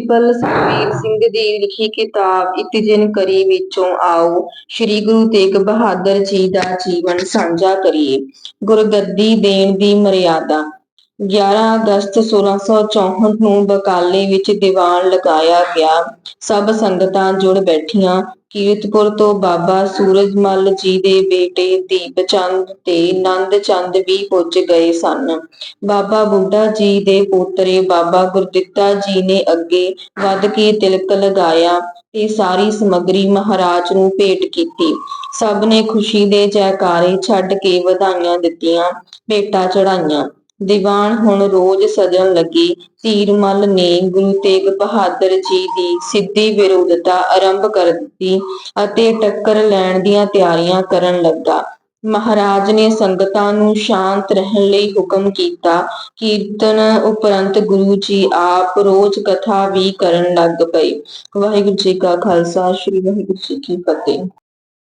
Principal Sukhbir Singh ਦੀ ਲਿਖੀ ਕਿਤਾਬ ਇਤਿਜਨ ਕਰੀ ਵਿੱਚੋਂ ਆਓ ਸ੍ਰੀ ਗੁਰੂ ਤੇਗ ਬਹਾਦਰ ਜੀ ਦਾ ਜੀਵਨ ਸਾਂਝਾ ਕਰੀਏ। ਗੁਰਗੱਦੀ ਦੇਣ ਦੀ ਮਰਿਆਦਾ। 11 ਅਗਸਤ 1664 ਨੂੰ ਬਕਾਲੇ ਵਿੱਚ ਦੀਵਾਨ ਲਗਾਇਆ ਗਿਆ ਸਭ ਸੰਗਤਾਂ ਜੁੜ ਬੈਠੀਆਂ। ਕੀਰਤਪੁਰ ਤੋਂ ਬਾਬਾ ਸੂਰਜਮਲ ਜੀ ਦੇ ਬੇਟੇ ਦੀਪ ਚੰਦ ਤੇ ਨੰਦ ਚੰਦ ਵੀ ਪੁੱਜ ਗਏ ਸਨ। ਬਾਬਾ ਬੁੱਢਾ ਜੀ ਦੇ ਪੋਤਰੇ ਬਾਬਾ ਗੁਰਦਿੱਤਾ ਜੀ ਨੇ ਅੱਗੇ ਵੱਧ ਕੇ ਤਿਲਕ ਲਗਾਇਆ ਤੇ ਸਾਰੀ ਸਮੱਗਰੀ ਮਹਾਰਾਜ ਨੂੰ ਭੇਟ ਕੀਤੀ। ਸਭ ਨੇ ਖੁਸ਼ੀ ਦੇ ਜੈਕਾਰੇ ਛੱਡ ਕੇ ਵਧਾਈਆਂ ਦਿੱਤੀਆਂ, ਭੇਟਾਂ ਚੜਾਈਆਂ ਦੀਵਾਨ ਹੁਣ ਰੋਜ਼ ਸਜਣ ਲੱਗੀ। ਧੀਰਮਲ ਨੇ ਗੁਰੂ ਤੇਗ ਬਹਾਦਰ ਜੀ ਦੀ ਸਿੱਧੀ ਵਿਰੋਧਤਾ ਆਰੰਭ ਕਰ ਦਿੱਤੀ ਅਤੇ ਟੱਕਰ ਲੈਣ ਦੀਆਂ ਤਿਆਰੀਆਂ ਕਰਨ ਲੱਗਾ। ਮਹਾਰਾਜ ਨੇ ਸੰਗਤਾਂ ਨੂੰ ਸ਼ਾਂਤ ਰਹਿਣ ਲਈ ਹੁਕਮ ਕੀਤਾ। ਕੀਰਤਨ ਉਪਰੰਤ ਗੁਰੂ ਜੀ ਆਪ ਰੋਜ਼ ਕਥਾ ਵੀ ਕਰਨ ਲੱਗ ਪਏ। ਵਾਹਿਗੁਰੂ ਜੀ ਕਾ ਖਾਲਸਾ, ਸ੍ਰੀ ਵਾਹਿਗੁਰੂ ਜੀ ਕੀ ਫਤਿਹ।